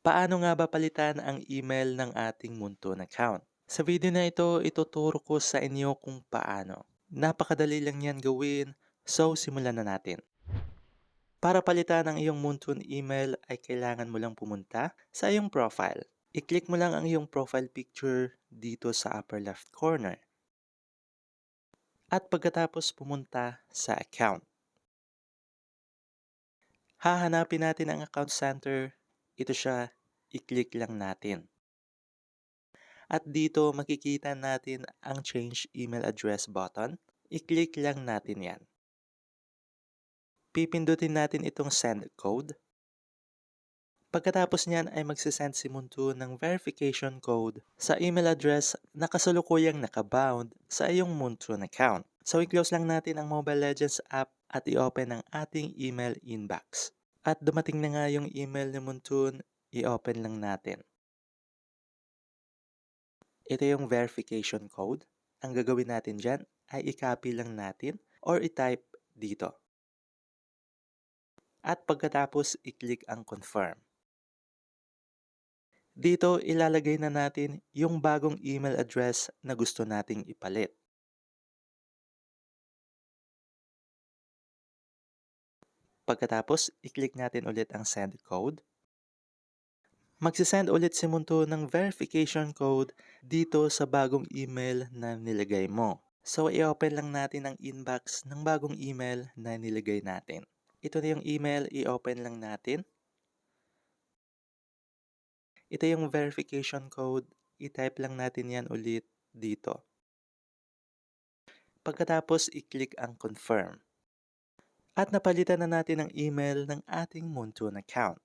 Paano nga ba palitan ang email ng ating Moonton account? Sa video na ito, ituturo ko sa inyo kung paano. Napakadali lang yan gawin, so simulan na natin. Para palitan ang iyong Moonton email ay kailangan mo lang pumunta sa iyong profile. I-click mo lang ang iyong profile picture dito sa upper left corner. At pagkatapos pumunta sa account. Hahanapin natin ang account center. Ito siya, i-click lang natin. At dito makikita natin ang change email address button. I-click lang natin yan. Pipindutin natin itong send code. Pagkatapos niyan ay magsisend si Muntu ng verification code sa email address na kasalukuyang nakabound sa iyong Muntun account. So i-close lang natin ang Mobile Legends app at i-open ang ating email inbox. At dumating na nga yung email ni Muntun, i-open lang natin. Ito yung verification code. Ang gagawin natin dyan ay i-copy lang natin or i-type dito. At pagkatapos i-click ang confirm. Dito ilalagay na natin yung bagong email address na gusto nating ipalit. Pagkatapos, i-click natin ulit ang send code. Magsisend ulit si Muntu ng verification code dito sa bagong email na nilagay mo. So, i-open lang natin ang inbox ng bagong email na nilagay natin. Ito na yung email, i-open lang natin. Ito yung verification code, i-type lang natin yan ulit dito. Pagkatapos, i-click ang confirm. At napalitan na natin ang email ng ating Moonton account.